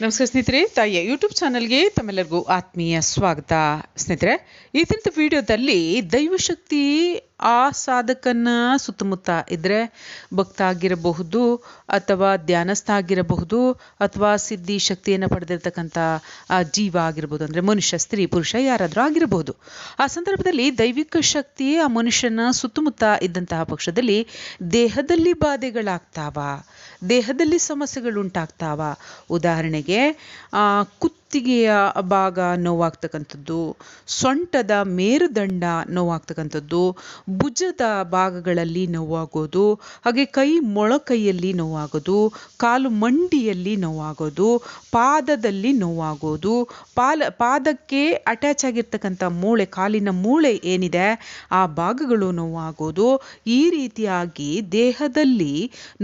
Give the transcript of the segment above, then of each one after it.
ನಮಸ್ಕಾರ ಸ್ನೇಹಿತರೆ ತಾಯಿಯ ಯೂಟ್ಯೂಬ್ ಚಾನಲ್ಗೆ ತಮ್ಮೆಲ್ಲರಿಗೂ ಆತ್ಮೀಯ ಸ್ವಾಗತ. ಸ್ನೇಹಿತರೆ ಈ ದಿನದ ವಿಡಿಯೋದಲ್ಲಿ ದೈವಶಕ್ತಿ ಆ ಸಾಧಕನ ಸುತ್ತಮುತ್ತ ಇದ್ದರೆ ಭಕ್ತ ಆಗಿರಬಹುದು ಅಥವಾ ಧ್ಯಾನಸ್ಥ ಆಗಿರಬಹುದು ಅಥವಾ ಸಿದ್ಧಿ ಶಕ್ತಿಯನ್ನು ಪಡೆದಿರ್ತಕ್ಕಂಥ ಆ ಜೀವ ಆಗಿರ್ಬೋದು. ಅಂದರೆ ಮನುಷ್ಯ ಸ್ತ್ರೀ ಪುರುಷ ಯಾರಾದರೂ ಆಗಿರಬಹುದು ಆ ಸಂದರ್ಭದಲ್ಲಿ ದೈವಿಕ ಶಕ್ತಿ ಆ ಮನುಷ್ಯನ ಸುತ್ತಮುತ್ತ ಇದ್ದಂತಹ ಪಕ್ಷದಲ್ಲಿ ದೇಹದಲ್ಲಿ ಬಾಧೆಗಳಾಗ್ತಾವ ದೇಹದಲ್ಲಿ ಸಮಸ್ಯೆಗಳು ಉಂಟಾಗ್ತಾವ ಉದಾಹರಣೆಗೆ ಆ, ಕುತ್ತಿಗೆಯ ಭಾಗ ನೋವಾಗ್ತಕ್ಕಂಥದ್ದು, ಸೊಂಟದ ಮೇರುದಂಡ ನೋವಾಗ್ತಕ್ಕಂಥದ್ದು, ಭುಜದ ಭಾಗಗಳಲ್ಲಿ ನೋವಾಗೋದು, ಹಾಗೆ ಕೈ ಮೊಳಕೈಯಲ್ಲಿ ನೋವಾಗೋದು, ಕಾಲು ಮಂಡಿಯಲ್ಲಿ ನೋವಾಗೋದು, ಪಾದದಲ್ಲಿ ನೋವಾಗೋದು, ಪಾಲ, ಪಾದಕ್ಕೆ ಅಟ್ಯಾಚ್ ಆಗಿರ್ತಕ್ಕಂಥ ಮೂಳೆ, ಕಾಲಿನ ಮೂಳೆ ಏನಿದೆ, ಆ ಭಾಗಗಳು ನೋವಾಗೋದು. ಈ ರೀತಿಯಾಗಿ ದೇಹದಲ್ಲಿ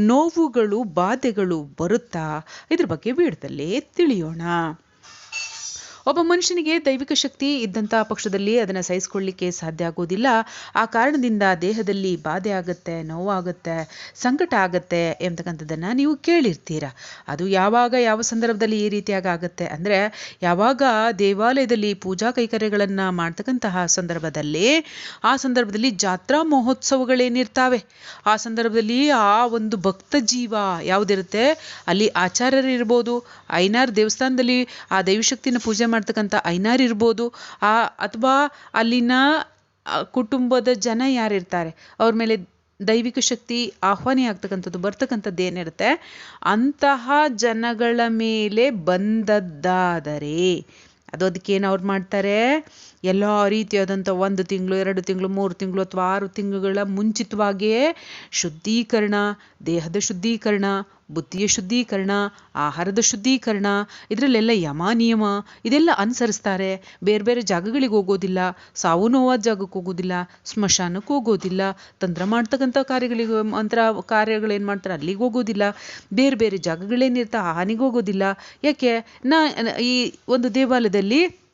ನೋವುಗಳು, ಬಾಧೆಗಳು ಬರುತ್ತಾ, ಇದ್ರ ಬಗ್ಗೆ ಬೀಡದಲ್ಲೇ ತಿಳಿಯೋಣ. ಒಬ್ಬ ಮನುಷ್ಯನಿಗೆ ದೈವಿಕ ಶಕ್ತಿ ಇದ್ದಂಥ ಪಕ್ಷದಲ್ಲಿ ಅದನ್ನು ಸಹಿಸ್ಕೊಳ್ಳಿಕ್ಕೆ ಸಾಧ್ಯ ಆಗೋದಿಲ್ಲ. ಆ ಕಾರಣದಿಂದ ದೇಹದಲ್ಲಿ ಬಾಧೆ ಆಗುತ್ತೆ, ನೋವಾಗುತ್ತೆ, ಸಂಕಟ ಆಗುತ್ತೆ ಎಂಬತಕ್ಕಂಥದ್ದನ್ನು ನೀವು ಕೇಳಿರ್ತೀರ. ಅದು ಯಾವಾಗ, ಯಾವ ಸಂದರ್ಭದಲ್ಲಿ ಈ ರೀತಿಯಾಗಿ ಆಗುತ್ತೆ ಅಂದರೆ, ಯಾವಾಗ ದೇವಾಲಯದಲ್ಲಿ ಪೂಜಾ ಕೈಕರ್ಯಗಳನ್ನು ಮಾಡ್ತಕ್ಕಂತಹ ಸಂದರ್ಭದಲ್ಲಿ, ಆ ಸಂದರ್ಭದಲ್ಲಿ ಜಾತ್ರಾ ಮಹೋತ್ಸವಗಳೇನಿರ್ತಾವೆ ಆ ಸಂದರ್ಭದಲ್ಲಿ ಆ ಒಂದು ಭಕ್ತ ಜೀವ ಯಾವುದಿರುತ್ತೆ? ಅಲ್ಲಿ ಆಚಾರ್ಯರು ಇರ್ಬೋದು ಐನಾರ್ ದೇವಸ್ಥಾನದಲ್ಲಿ ಆ ದೈವಶಕ್ತಿನ ಪೂಜೆ ಮಾಡ್ತಕ್ಕಂಥ ಐನಾರ್ ಇರ್ಬೋದು, ಆ ಅಥವಾ ಅಲ್ಲಿನ ಕುಟುಂಬದ ಜನ ಯಾರಿರ್ತಾರೆ ಅವ್ರ ಮೇಲೆ ದೈವಿಕ ಶಕ್ತಿ ಆಹ್ವಾನಿ ಆಗ್ತಕ್ಕಂಥದ್ದು, ಬರ್ತಕ್ಕಂಥದ್ದು ಏನಿರುತ್ತೆ, ಅಂತಹ ಜನಗಳ ಮೇಲೆ ಬಂದದ್ದಾದರೆ, ಅದು ಅದಕ್ಕೇನು ಅವ್ರು ಮಾಡ್ತಾರೆ, ಎಲ್ಲ ರೀತಿಯಾದಂಥ ಒಂದು ತಿಂಗಳು, ಎರಡು ತಿಂಗಳು, ಮೂರು ತಿಂಗಳು ಅಥವಾ ಆರು ತಿಂಗಳುಗಳ ಮುಂಚಿತವಾಗಿಯೇ ಶುದ್ಧೀಕರಣ, ದೇಹದ ಶುದ್ಧೀಕರಣ ಬುದ್ಧಿಯ ಶುದ್ಧೀಕರಣ, ಆಹಾರದ ಶುದ್ಧೀಕರಣ, ಇದರಲ್ಲೆಲ್ಲ ಯಮ ನಿಯಮ, ಇದೆಲ್ಲ ಅನುಸರಿಸ್ತಾರೆ. ಬೇರೆ ಬೇರೆ ಜಾಗಗಳಿಗೆ ಹೋಗೋದಿಲ್ಲ, ಸಾವು ನೋವಾದ ಜಾಗಕ್ಕೆ ಹೋಗೋದಿಲ್ಲ, ಸ್ಮಶಾನಕ್ಕೆ ಹೋಗೋದಿಲ್ಲ, ತಂತ್ರ ಮಾಡ್ತಕ್ಕಂಥ ಕಾರ್ಯಗಳಿಗೆ ಮಂತ್ರ ಕಾರ್ಯಗಳೇನು ಮಾಡ್ತಾರೆ, ಅಲ್ಲಿಗೆ ಹೋಗೋದಿಲ್ಲ. ಬೇರೆ ಬೇರೆ ಜಾಗಗಳೇನಿರ್ತಾ ಹಾನಿಗೆ ಹೋಗೋದಿಲ್ಲ. ಯಾಕೆ? ನಾ, ಈ ಒಂದು ದೇವಾಲಯದಲ್ಲಿ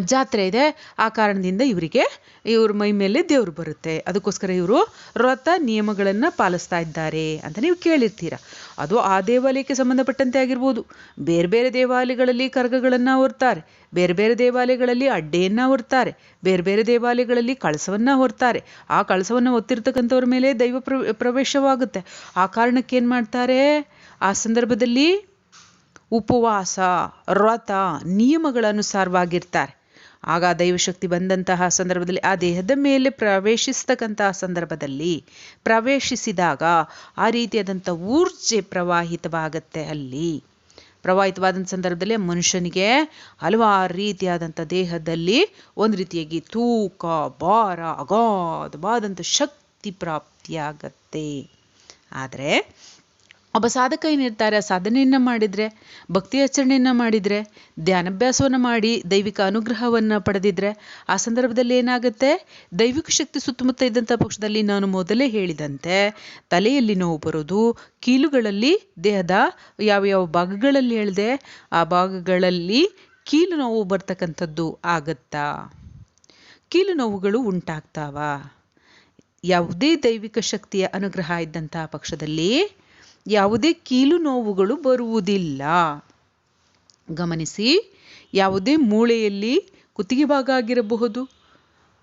ಜಾತ್ರೆ ಇದೆ. ಆ ಕಾರಣದಿಂದ ಇವರಿಗೆ ಇವ್ರ ಮೈ ಮೇಲೆ ದೇವರು ಬರುತ್ತೆ. ಅದಕ್ಕೋಸ್ಕರ ಇವರು ವ್ರತ ನಿಯಮಗಳನ್ನು ಪಾಲಿಸ್ತಾ ಇದ್ದಾರೆ ಅಂತ ನೀವು ಕೇಳಿರ್ತೀರ. ಅದು ಆ ದೇವಾಲಯಕ್ಕೆ ಸಂಬಂಧಪಟ್ಟಂತೆ ಆಗಿರ್ಬೋದು. ಬೇರೆ ಬೇರೆ ದೇವಾಲಯಗಳಲ್ಲಿ ಕರ್ಗಗಳನ್ನು ಹೊರ್ತಾರೆ. ಬೇರೆ ಬೇರೆ ದೇವಾಲಯಗಳಲ್ಲಿ ಅಡ್ಡೆಯನ್ನು ಹೊರ್ತಾರೆ. ಬೇರೆ ಬೇರೆ ದೇವಾಲಯಗಳಲ್ಲಿ ಕಳಸವನ್ನು ಹೊರ್ತಾರೆ. ಆ ಕಳಸವನ್ನು ಹೊತ್ತಿರ್ತಕ್ಕಂಥವ್ರ ಮೇಲೆ ದೈವ ಪ್ರ ಪ್ರವೇಶವಾಗುತ್ತೆ. ಆ ಕಾರಣಕ್ಕೆ ಏನು ಮಾಡ್ತಾರೆ? ಆ ಸಂದರ್ಭದಲ್ಲಿ ಉಪವಾಸ, ವ್ರತ ನಿಯಮಗಳನುಸಾರವಾಗಿರ್ತಾರೆ. ಆಗ ದೈವಶಕ್ತಿ ಬಂದಂತಹ ಸಂದರ್ಭದಲ್ಲಿ ಆ ದೇಹದ ಮೇಲೆ ಪ್ರವೇಶಿಸ್ತಕ್ಕಂತಹ ಸಂದರ್ಭದಲ್ಲಿ ಪ್ರವೇಶಿಸಿದಾಗ ಆ ರೀತಿಯಾದಂಥ ಊರ್ಜೆ ಪ್ರವಾಹಿತವಾಗತ್ತೆ ಅಲ್ಲಿ. ಪ್ರವಾಹಿತವಾದಂಥ ಸಂದರ್ಭದಲ್ಲಿ ಮನುಷ್ಯನಿಗೆ ಹಲವಾರು ರೀತಿಯಾದಂಥ ದೇಹದಲ್ಲಿ ಒಂದು ರೀತಿಯಾಗಿ ತೂಕ, ಭಾರ, ಅಗಾಧವಾದಂಥ ಶಕ್ತಿ ಪ್ರಾಪ್ತಿಯಾಗತ್ತೆ. ಆದರೆ ಒಬ್ಬ ಸಾಧಕ ಏನಿರ್ತಾರೆ ಸಾಧನೆಯನ್ನು ಮಾಡಿದರೆ, ಭಕ್ತಿ ಆಚರಣೆಯನ್ನು ಮಾಡಿದರೆ, ಧ್ಯಾನಾಭ್ಯಾಸವನ್ನು ಮಾಡಿ, ದೈವಿಕ ಅನುಗ್ರಹವನ್ನು ಪಡೆದಿದ್ರೆ, ಆ ಸಂದರ್ಭದಲ್ಲಿ ಏನಾಗುತ್ತೆ? ದೈವಿಕ ಶಕ್ತಿ ಸುತ್ತಮುತ್ತ ಇದ್ದಂಥ ಪಕ್ಷದಲ್ಲಿ ನಾನು ಮೊದಲೇ ಹೇಳಿದಂತೆ, ತಲೆಯಲ್ಲಿ ನೋವು ಬರೋದು, ಕೀಲುಗಳಲ್ಲಿ ದೇಹದ ಯಾವ ಯಾವ ಭಾಗಗಳಲ್ಲಿ ಹೇಳಿದೆ, ಆ ಭಾಗಗಳಲ್ಲಿ ಕೀಲು ನೋವು ಬರ್ತಕ್ಕಂಥದ್ದು ಆಗತ್ತಾ? ಕೀಲು ನೋವುಗಳು ಉಂಟಾಗ್ತಾವ? ಯಾವುದೇ ದೈವಿಕ ಶಕ್ತಿಯ ಅನುಗ್ರಹ ಇದ್ದಂತಹ ಪಕ್ಷದಲ್ಲಿ ಯಾವುದೇ ಕೀಲು ನೋವುಗಳು ಬರುವುದಿಲ್ಲ. ಗಮನಿಸಿ, ಯಾವುದೇ ಮೂಳೆಯಲ್ಲಿ ಕುತ್ತಿಗೆ ಭಾಗ ಆಗಿರಬಹುದು,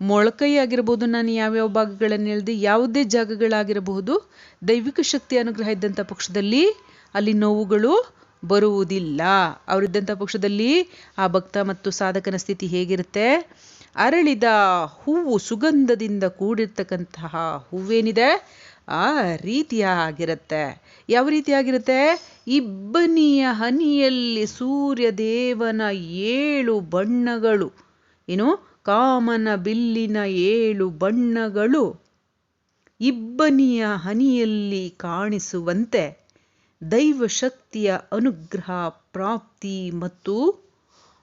ಮೊಳಕೈ ಆಗಿರಬಹುದು, ನಾನು ಯಾವ್ಯಾವ ಭಾಗಗಳನ್ನು ಹೇಳಿದೆ, ಯಾವುದೇ ಜಾಗಗಳಾಗಿರಬಹುದು, ದೈವಿಕ ಶಕ್ತಿ ಅನುಗ್ರಹ ಇದ್ದಂಥ ಪಕ್ಷದಲ್ಲಿ ಅಲ್ಲಿ ನೋವುಗಳು ಬರುವುದಿಲ್ಲ. ಅವರಿದ್ದಂಥ ಪಕ್ಷದಲ್ಲಿ ಆ ಭಕ್ತ ಮತ್ತು ಸಾಧಕನ ಸ್ಥಿತಿ ಹೇಗಿರುತ್ತೆ? ಅರಳಿದ ಹೂವು ಸುಗಂಧದಿಂದ ಕೂಡಿರ್ತಕ್ಕಂತಹ ಹೂವೇನಿದೆ? ಆ ರೀತಿಯಾಗಿರುತ್ತೆ. ಯಾವ ರೀತಿಯಾಗಿರುತ್ತೆ? ಇಬ್ಬನಿಯ ಹನಿಯಲ್ಲಿ ಸೂರ್ಯದೇವನ ಏಳು ಬಣ್ಣಗಳು. ಏನು? ಕಾಮನ ಬಿಲ್ಲಿನ ಏಳು ಬಣ್ಣಗಳು. ಇಬ್ಬನಿಯ ಹನಿಯಲ್ಲಿ ಕಾಣಿಸುವಂತೆ ದೈವಶಕ್ತಿಯ ಅನುಗ್ರಹ, ಪ್ರಾಪ್ತಿ ಮತ್ತು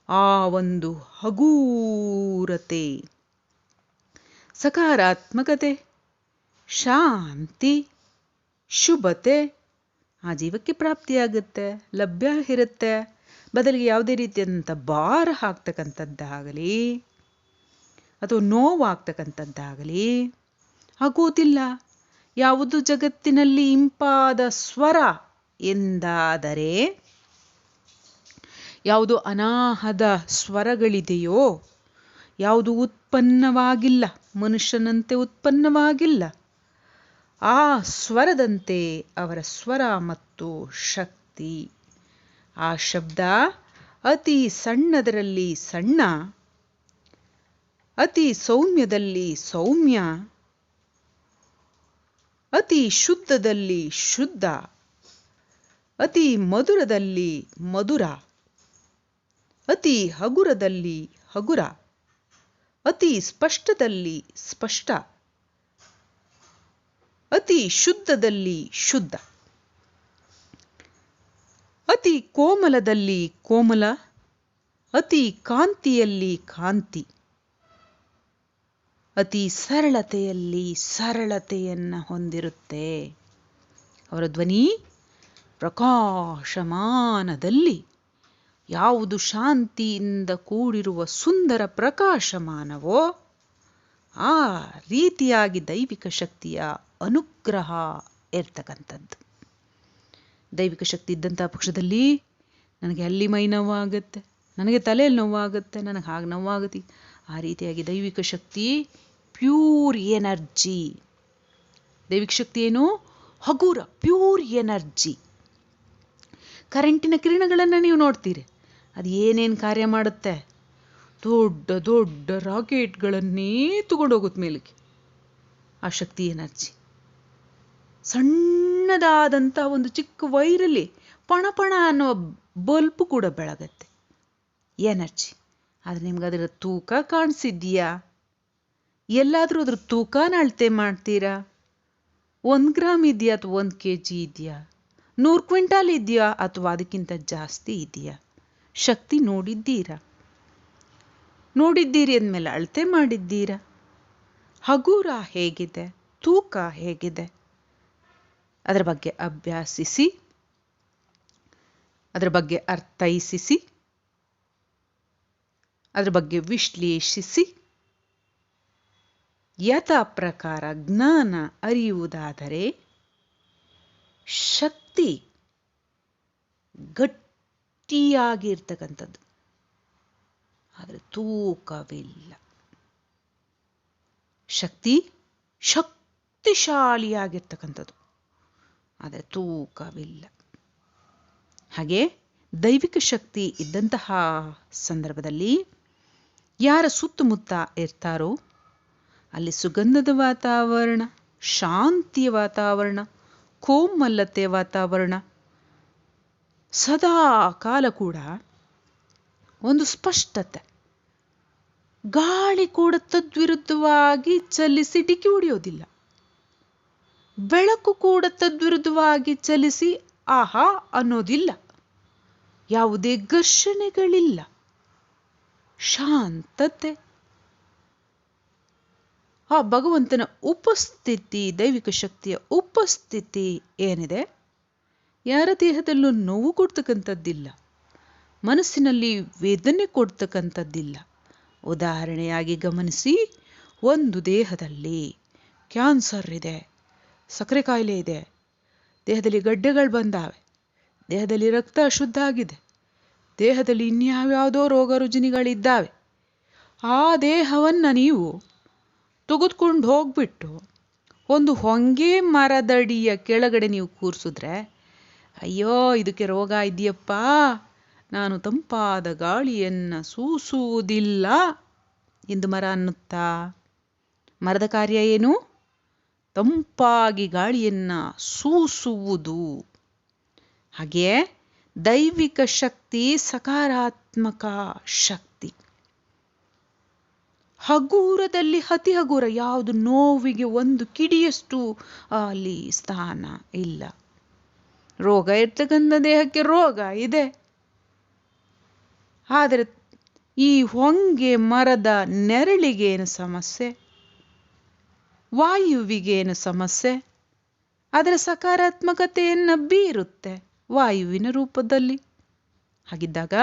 ಆ ಒಂದು ಹಗೂರತೆ. ಸಕಾರಾತ್ಮಕತೆ. ಶಾಂತಿ, ಶುಭತೆ ಆ ಜೀವಕ್ಕೆ ಪ್ರಾಪ್ತಿಯಾಗುತ್ತೆ, ಲಭ್ಯ ಇರುತ್ತೆ. ಬದಲಿಗೆ ಯಾವುದೇ ರೀತಿಯಾದಂಥ ಭಾರ ಹಾಕ್ತಕ್ಕಂಥದ್ದಾಗಲಿ ಅಥವಾ ನೋವಾಗ್ತಕ್ಕಂಥದ್ದಾಗಲಿ ಆಗೋದಿಲ್ಲ. ಯಾವುದು ಜಗತ್ತಿನಲ್ಲಿ ಇಂಪಾದ ಸ್ವರ ಎಂದಾದರೆ, ಯಾವುದು ಅನಾಹದ ಸ್ವರಗಳಿದೆಯೋ, ಯಾವುದು ಉತ್ಪನ್ನವಾಗಿಲ್ಲ, ಮನುಷ್ಯನಂತೆ ಉತ್ಪನ್ನವಾಗಿಲ್ಲ ಆ ಸ್ವರದಂತೆ ಅವರ ಸ್ವರ ಮತ್ತು ಶಕ್ತಿ. ಆ ಶಬ್ದ ಅತಿ ಸಣ್ಣದರಲ್ಲಿ ಸಣ್ಣ, ಅತಿ ಸೌಮ್ಯದಲ್ಲಿ ಸೌಮ್ಯ, ಅತಿ ಶುದ್ಧದಲ್ಲಿ ಶುದ್ಧ, ಅತಿ ಮಧುರದಲ್ಲಿ ಮಧುರ, ಅತಿ ಹಗುರದಲ್ಲಿ ಹಗುರ, ಅತಿ ಸ್ಪಷ್ಟದಲ್ಲಿ ಸ್ಪಷ್ಟ. ಅತಿ ಶುದ್ಧದಲ್ಲಿ ಶುದ್ಧ. ಅತಿ ಕೋಮಲದಲ್ಲಿ ಕೋಮಲ, ಅತಿ ಕಾಂತಿಯಲ್ಲಿ ಕಾಂತಿ. ಅತಿ ಸರಳತೆಯಲ್ಲಿ ಸರಳತೆಯನ್ನು ಹೊಂದಿರುತ್ತೆ. ಅವರ ಧ್ವನಿ ಪ್ರಕಾಶಮಾನದಲ್ಲಿ, ಯಾವುದು ಶಾಂತಿಯಿಂದ ಕೂಡಿರುವ ಸುಂದರ ಪ್ರಕಾಶಮಾನವೋ, ಆ ರೀತಿಯಾಗಿ ದೈವಿಕ ಶಕ್ತಿಯ ಅನುಗ್ರಹ ಇರ್ತಕ್ಕಂಥದ್ದು. ದೈವಿಕ ಶಕ್ತಿ ಇದ್ದಂಥ ಪಕ್ಷದಲ್ಲಿ ನನಗೆ ಅಲ್ಲಿ ಮೈ ನೋವಾಗುತ್ತೆ, ನನಗೆ ತಲೆಯಲ್ಲಿ ನೋವಾಗುತ್ತೆ, ನನಗೆ ಹಾಗೆ ನೋವಾಗುತ್ತೆ. ಆ ರೀತಿಯಾಗಿ ದೈವಿಕ ಶಕ್ತಿ ಪ್ಯೂರ್ ಎನರ್ಜಿ ದೈವಿಕ ಶಕ್ತಿ ಏನು? ಹಗುರ ಪ್ಯೂರ್ ಎನರ್ಜಿ ಕರೆಂಟಿನ ಕಿರಣಗಳನ್ನು ನೀವು ನೋಡ್ತೀರಿ. ಅದು ಏನೇನು ಕಾರ್ಯ ಮಾಡುತ್ತೆ? ದೊಡ್ಡ ದೊಡ್ಡ ರಾಕೆಟ್ಗಳನ್ನೇ ತಗೊಂಡೋಗುತ್ತೆ ಮೇಲಕ್ಕೆ. ಆ ಶಕ್ತಿ ಎನರ್ಜಿ ಸಣ್ಣದಾದಂಥ ಒಂದು ಚಿಕ್ಕ ವೈರಲ್ಲಿ ಪಣಪಣ ಅನ್ನೋ ಬಲ್ಪು ಕೂಡ ಬೆಳಗತ್ತೆ. ಎನರ್ಜಿ. ಆದರೆ ನಿಮ್ಗೆ ಅದರ ತೂಕ ಕಾಣಿಸಿದ್ಯಾ ಎಲ್ಲಾದರೂ ಅದ್ರ ತೂಕನ ಅಳತೆ ಮಾಡ್ತೀರಾ? ಒಂದು ಗ್ರಾಮ್ ಇದೆಯಾ ಅಥವಾ ಒಂದು ಕೆ ಜಿ ಇದೆಯಾ ನೂರು ಕ್ವಿಂಟಾಲ್ ಇದೆಯಾ ಅಥವಾ ಅದಕ್ಕಿಂತ ಜಾಸ್ತಿ ಇದೆಯಾ ಶಕ್ತಿ ನೋಡಿದ್ದೀರಾ? ನೋಡಿದ್ದೀರಿ ಅಂದಮೇಲೆ ಅಳತೆ ಮಾಡಿದ್ದೀರಾ? ಹಗುರ ಹೇಗಿದೆ? ತೂಕ ಹೇಗಿದೆ? ಅದರ ಬಗ್ಗೆ ಅಭ್ಯಾಸಿಸಿ, ಅದರ ಬಗ್ಗೆ ಅರ್ಥೈಸಿಸಿ, ಅದರ ಬಗ್ಗೆ ವಿಶ್ಲೇಷಿಸಿ ಯಥಾ ಪ್ರಕಾರ ಜ್ಞಾನ ಅರಿಯುವುದಾದರೆ ಶಕ್ತಿ ಗಟ್ಟಿಯಾಗಿರ್ತಕ್ಕಂಥದ್ದು. ಆದರೆ ತೂಕವಿಲ್ಲ. ಶಕ್ತಿ ಶಕ್ತಿಶಾಲಿಯಾಗಿರ್ತಕ್ಕಂಥದ್ದು. ಆದರೆ ತೂಕವಿಲ್ಲ. ಹಾಗೆ ದೈವಿಕ ಶಕ್ತಿ ಇದ್ದಂತಹ ಸಂದರ್ಭದಲ್ಲಿ ಯಾರ ಸುತ್ತಮುತ್ತ ಇರ್ತಾರೋ ಅಲ್ಲಿ ಸುಗಂಧದ ವಾತಾವರಣ, ಶಾಂತಿಯ ವಾತಾವರಣ ಕೋಮಲತೆ ವಾತಾವರಣ ಸದಾ ಕಾಲ ಕೂಡ ಒಂದು ಸ್ಪಷ್ಟತೆ. ಗಾಳಿ ಕೂಡ ತದ್ವಿರುದ್ಧವಾಗಿ ಚಲಿಸಿ ಡಿಕ್ಕಿ ಹೊಡೆಯೋದಿಲ್ಲ. ಬೆಳಕು ಕೂಡ ತದ್ವಿರುದ್ಧವಾಗಿ ಚಲಿಸಿ ಆಹಾ ಅನ್ನೋದಿಲ್ಲ. ಯಾವುದೇ ಘರ್ಷಣೆಗಳಿಲ್ಲ. ಶಾಂತತೆ. ಆ ಭಗವಂತನ ಉಪಸ್ಥಿತಿ, ದೈವಿಕ ಶಕ್ತಿಯ ಉಪಸ್ಥಿತಿ ಏನಿದೆ? ಯಾರ ದೇಹದಲ್ಲೂ ನೋವು ಕೊಡ್ತಕ್ಕಂಥದ್ದಿಲ್ಲ. ಮನಸ್ಸಿನಲ್ಲಿ ವೇದನೆ ಕೊಡ್ತಕ್ಕಂಥದ್ದಿಲ್ಲ. ಉದಾಹರಣೆಯಾಗಿ ಗಮನಿಸಿ, ಒಂದು ದೇಹದಲ್ಲಿ ಕ್ಯಾನ್ಸರ್ ಇದೆ. ಸಕ್ಕರೆ ಕಾಯಿಲೆ ಇದೆ. ದೇಹದಲ್ಲಿ ಗಡ್ಡೆಗಳು ಬಂದಾವೆ. ದೇಹದಲ್ಲಿ ರಕ್ತ ಅಶುದ್ಧ ಆಗಿದೆ. ದೇಹದಲ್ಲಿ ಇನ್ಯಾವ್ಯಾವುದೋ ರೋಗ ರುಜಿನಿಗಳಿದ್ದಾವೆ. ಆ ದೇಹವನ್ನು ನೀವು ತೆಗೆದುಕೊಂಡು ಹೋಗ್ಬಿಟ್ಟು ಒಂದು ಹೊಂಗೆ ಮರದಡಿಯ ಕೆಳಗಡೆ ನೀವು ಕೂರಿಸಿದ್ರೆ, ಅಯ್ಯೋ, ಇದಕ್ಕೆ ರೋಗ ಇದೆಯಪ್ಪ, ನಾನು ತಂಪಾದ ಗಾಳಿಯನ್ನು ಸೂಸುವುದಿಲ್ಲ ಎಂದು ಮರ ಅನ್ನುತ್ತಾ? ಮರದ ಕಾರ್ಯ ಏನು? ತಂಪಾಗಿ ಗಾಳಿಯನ್ನ ಸೂಸುವುದು. ಹಾಗೆಯೇ ದೈವಿಕ ಶಕ್ತಿ ಸಕಾರಾತ್ಮಕ ಶಕ್ತಿ. ಹಗೂರದಲ್ಲಿ, ಅತಿ ಹಗೂರ ಯಾವುದು ನೋವಿಗೆ ಒಂದು ಕಿಡಿಯಷ್ಟು ಅಲ್ಲಿ ಸ್ಥಾನ ಇಲ್ಲ. ರೋಗ ಇರ್ತಕ್ಕಂಥ ದೇಹಕ್ಕೆ ರೋಗ ಇದೆ. ಆದರೆ ಈ ಹೊಂಗೆ ಮರದ ನೆರಳಿಗೇನು ಸಮಸ್ಯೆ? ವಾಯುವಿಗೇನು ಸಮಸ್ಯೆ? ಅದರ ಸಕಾರಾತ್ಮಕತೆಯನ್ನು ಬೀರುತ್ತೆ ವಾಯುವಿನ ರೂಪದಲ್ಲಿ. ಹಾಗಿದ್ದಾಗ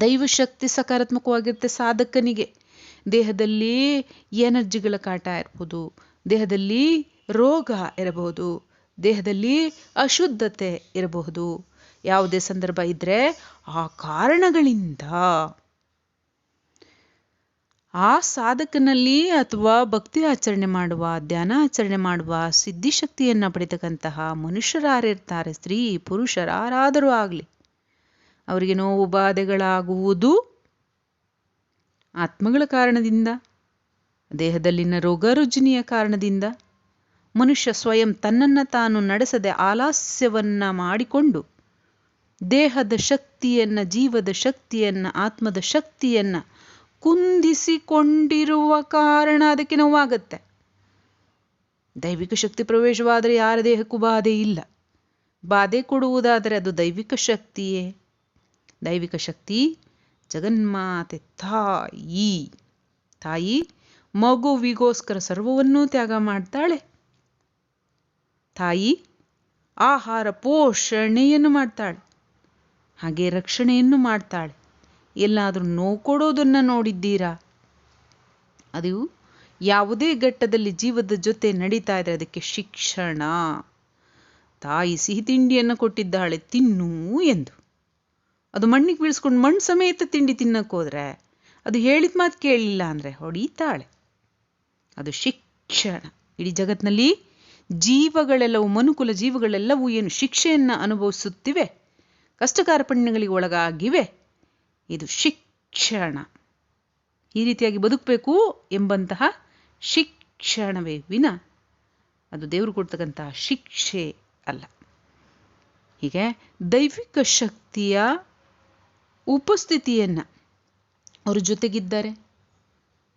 ದೈವಶಕ್ತಿ ಸಕಾರಾತ್ಮಕವಾಗಿರುತ್ತೆ ಸಾಧಕನಿಗೆ. ದೇಹದಲ್ಲಿ ಎನರ್ಜಿಗಳ ಕಾಟ ಇರ್ಬೋದು, ದೇಹದಲ್ಲಿ ರೋಗ ಇರಬಹುದು, ದೇಹದಲ್ಲಿ ಅಶುದ್ಧತೆ ಇರಬಹುದು. ಯಾವುದೇ ಸಂದರ್ಭ ಇದ್ರೆ ಆ ಕಾರಣಗಳಿಂದ ಆ ಸಾಧಕನಲ್ಲಿ ಅಥವಾ ಭಕ್ತಿ ಆಚರಣೆ ಮಾಡುವ, ಧ್ಯಾನ ಆಚರಣೆ ಮಾಡುವ ಸಿದ್ಧಿಶಕ್ತಿಯನ್ನ ಪಡಿತಕ್ಕಂತಹ ಮನುಷ್ಯರಾರಿರ್ತಾರೆ, ಸ್ತ್ರೀ, ಪುರುಷರಾರಾದರೂ ಆಗಲಿ. ಅವರಿಗೆ ನೋವು, ಬಾಧೆಗಳಾಗುವುದು ಆತ್ಮಗಳ ಕಾರಣದಿಂದ, ದೇಹದಲ್ಲಿನ ರೋಗ ರುಜಿನಿಯ ಕಾರಣದಿಂದ. ಮನುಷ್ಯ ಸ್ವಯಂ ತನ್ನನ್ನು ತಾನು ನಡೆಸದೆ ಆಲಾಸ್ಯವನ್ನ ಮಾಡಿಕೊಂಡು ದೇಹದ ಶಕ್ತಿಯನ್ನ, ಜೀವದ ಶಕ್ತಿಯನ್ನ, ಆತ್ಮದ ಶಕ್ತಿಯನ್ನ ಕುಂದಿಸಿಕೊಂಡಿರುವ ಕಾರಣ ಅದಕ್ಕೆ ನೋವಾಗತ್ತೆ. ದೈವಿಕ ಶಕ್ತಿ ಪ್ರವೇಶವಾದರೆ ಯಾರ ದೇಹಕ್ಕೂ ಬಾಧೆ ಇಲ್ಲ. ಬಾಧೆ ಕೊಡುವುದಾದರೆ ಅದು ದೈವಿಕ ಶಕ್ತಿಯೇ. ದೈವಿಕ ಶಕ್ತಿ ಜಗನ್ಮಾತೆ, ತಾಯಿ. ತಾಯಿ ಮಗುವಿಗೋಸ್ಕರ ಸರ್ವವನ್ನೂ ತ್ಯಾಗ ಮಾಡ್ತಾಳೆ. ತಾಯಿ ಆಹಾರ ಪೋಷಣೆಯನ್ನು ಮಾಡ್ತಾಳೆ. ಹಾಗೆ ರಕ್ಷಣೆಯನ್ನು ಮಾಡ್ತಾಳೆ. ಎಲ್ಲಾದರೂ ನೋವು ಕೊಡೋದನ್ನು ನೋಡಿದ್ದೀರಾ? ಅದು ಯಾವುದೇ ಘಟ್ಟದಲ್ಲಿ ಜೀವದ ಜೊತೆ ನಡೀತಾ ಇದ್ರೆ ಅದಕ್ಕೆ ಶಿಕ್ಷಣ. ತಾಯಿ ಸಿಹಿ ತಿಂಡಿಯನ್ನು ಕೊಟ್ಟಿದ್ದಾಳೆ, ತಿನ್ನು ಎಂದು. ಅದು ಮಣ್ಣಿಗೆ ಬೀಳಿಸ್ಕೊಂಡು ಮಣ್ಣು ಸಮೇತ ತಿಂಡಿ ತಿನ್ನಕ್ಕೋದ್ರೆ ಅದು ಹೇಳಿದ ಮಾತು ಕೇಳಲಿಲ್ಲ ಅಂದರೆ ಹೊಡೀತಾಳೆ. ಅದು ಶಿಕ್ಷಣ. ಇಡೀ ಜಗತ್ತಿನಲ್ಲಿ ಜೀವಗಳೆಲ್ಲವೂ, ಮನುಕುಲ ಜೀವಗಳೆಲ್ಲವೂ ಏನು ಶಿಕ್ಷೆಯನ್ನು ಅನುಭವಿಸುತ್ತಿವೆ ಕಷ್ಟಕಾರ ಪಣ್ಯಗಳಿಗೆ ಒಳಗಾಗಿವೆ. ಇದು ಶಿಕ್ಷಣ. ಈ ರೀತಿಯಾಗಿ ಬದುಕಬೇಕು ಎಂಬಂತಹ ಶಿಕ್ಷಣವೇ ವಿನ ಅದು ದೇವರು ಕೊಡ್ತಕ್ಕಂತಹ ಶಿಕ್ಷೆ ಅಲ್ಲ. ಹೀಗೆ ದೈವಿಕ ಶಕ್ತಿಯ ಉಪಸ್ಥಿತಿಯನ್ನು ಅವರು ಜೊತೆಗಿದ್ದಾರೆ,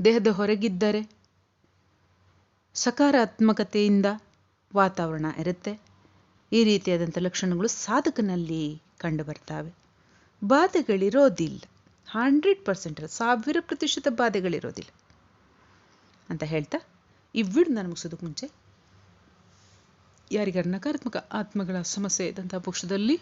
ದೇಹದ ಹೊರಗಿದ್ದಾರೆ, ಸಕಾರಾತ್ಮಕತೆಯಿಂದ ವಾತಾವರಣ ಇರುತ್ತೆ. ಈ ರೀತಿಯಾದಂಥ ಲಕ್ಷಣಗಳು ಸಾಧಕನಲ್ಲಿ ಕಂಡು ಬರ್ತವೆ. ಬಾಧೆಗಳಿರೋದಿಲ್ಲ. ಹಂಡ್ರೆಡ್ ಪರ್ಸೆಂಟ್ ಸಾವಿರ ಪ್ರತಿಶತ ಬಾಧೆಗಳಿರೋದಿಲ್ಲ. ಅಂತ ಹೇಳ್ತಾ, ಈ ನಾನು ಮುಗಿಸೋದಕ್ಕೆ ಮುಂಚೆ, ಯಾರಿಗಾರ ನಕಾರಾತ್ಮಕ ಆತ್ಮಗಳ ಸಮಸ್ಯೆ ಇದ್ದಂಥ ಪಕ್ಷದಲ್ಲಿ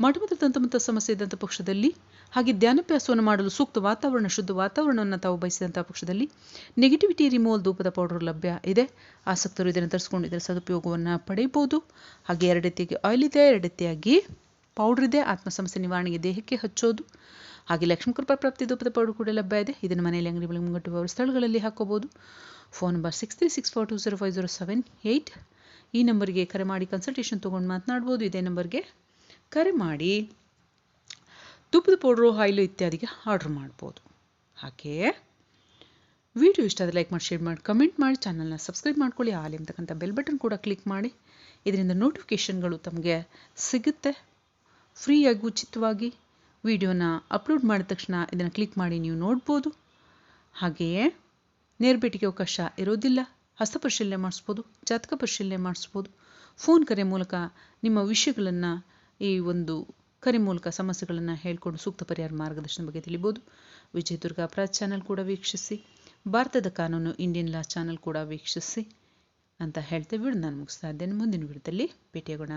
ಮಠಮದ ತಂತಮಂತ ಸಮಸ್ಯೆ ಇದ್ದಂಥ ಪಕ್ಷದಲ್ಲಿ, ಹಾಗೆ ಧ್ಯಾನಾಭ್ಯಾಸವನ್ನು ಮಾಡಲು ಸೂಕ್ತ ವಾತಾವರಣ, ಶುದ್ಧ ವಾತಾವರಣವನ್ನು ತಾವು ಬಯಸಿದಂಥ ಪಕ್ಷದಲ್ಲಿ ನೆಗೆಟಿವಿಟಿ ರಿಮೂವಲ್ ಧೂಪದ ಪೌಡರ್ ಲಭ್ಯ ಇದೆ. ಆಸಕ್ತರು ಇದನ್ನು ತರಿಸ್ಕೊಂಡು ಇದರ ಸದುಪಯೋಗವನ್ನು ಪಡೆಯಬಹುದು. ಹಾಗೆ ಎರಡು ರೀತಿಯಾಗಿ ಆಯಿಲ್ ಇದೆ. ಎರಡೆತ್ತಿಯಾಗಿ ಪೌಡ್ರ್ ಇದೆ ಆತ್ಮ ಸಮಸ್ಯೆ ನಿವಾರಣೆಗೆ ದೇಹಕ್ಕೆ ಹಚ್ಚೋದು. ಹಾಗೆ ಲಕ್ಷ್ಮೀ ಕೃಪಾ ಪ್ರಾಪ್ತಿ ಧೂಪದ ಪೌಡರ್ ಕೂಡ ಲಭ್ಯ ಇದೆ. ಇದನ್ನು ಮನೆಯಲ್ಲಿ ಅಂಗಡಿ ಬಳಿ ಮುಂಗಟ್ಟು ಅವರ ಸ್ಥಳಗಳಲ್ಲಿ ಹಾಕೋಬಹುದು. Phone number six three six four two zero five zero seven eight ಈ ನಂಬರ್ಗೆ ಕರೆ ಮಾಡಿ ಕನ್ಸಲ್ಟೇಷನ್ ತೊಗೊಂಡು ಮಾತನಾಡ್ಬೋದು. ಇದೇ ನಂಬರ್ಗೆ ಕರೆ ಮಾಡಿ. ತುಪ್ಪದ ಪೌಡ್ರು, ಆಯಿಲು ಇತ್ಯಾದಿಗೆ ಆರ್ಡ್ರ್ ಮಾಡ್ಬೋದು. ಹಾಗೆಯೇ ವಿಡಿಯೋ ಇಷ್ಟ ಆದರೆ ಲೈಕ್ ಮಾಡಿ, ಶೇರ್ ಮಾಡಿ, ಕಮೆಂಟ್ ಮಾಡಿ, ಚಾನಲ್ನ ಸಬ್ಸ್ಕ್ರೈಬ್ ಮಾಡ್ಕೊಳ್ಳಿ. ಆಲಿ ಅಂತಕ್ಕಂಥ ಬೆಲ್ ಬಟನ್ ಕೂಡ ಕ್ಲಿಕ್ ಮಾಡಿ. ಇದರಿಂದ ನೋಟಿಫಿಕೇಷನ್ಗಳು ತಮಗೆ ಸಿಗುತ್ತೆ. ಫ್ರೀಯಾಗಿ ಉಚಿತವಾಗಿ ವಿಡಿಯೋನ ಅಪ್ಲೋಡ್ ಮಾಡಿದ ತಕ್ಷಣ ಇದನ್ನು ಕ್ಲಿಕ್ ಮಾಡಿ ನೀವು ನೋಡ್ಬೋದು. ಹಾಗೆಯೇ ನೇರ್ಭೇಟಿಗೆ ಅವಕಾಶ ಇರೋದಿಲ್ಲ. ಹಸ್ತಪರಿಶೀಲನೆ ಮಾಡಿಸ್ಬೋದು, ಜಾತಕ ಪರಿಶೀಲನೆ ಮಾಡಿಸ್ಬೋದು. ಫೋನ್ ಕರೆ ಮೂಲಕ ನಿಮ್ಮ ವಿಷಯಗಳನ್ನು ಈ ಒಂದು ಕರೆ ಮೂಲಕ ಸಮಸ್ಯೆಗಳನ್ನು ಹೇಳ್ಕೊಂಡು ಸೂಕ್ತ ಪರಿಹಾರ ಮಾರ್ಗದರ್ಶನ ಬಗ್ಗೆ ತಿಳಿಬೋದು. ವಿಜಯದುರ್ಗ ಅಪರಾಧ ಚಾನಲ್ ಕೂಡ ವೀಕ್ಷಿಸಿ, ಭಾರತದ ಕಾನೂನು ಇಂಡಿಯನ್ ಲಾ ಚಾನಲ್ ಕೂಡ ವೀಕ್ಷಿಸಿ ಅಂತ ವಿಡಿಯೋ ನಾನು ಮುಗಿಸ್ತಾ ಇದ್ದೇನೆ ಮುಂದಿನ ವಿಡಿಯೋದಲ್ಲಿ. ಭೇಟಿಯಾಗೋಣ.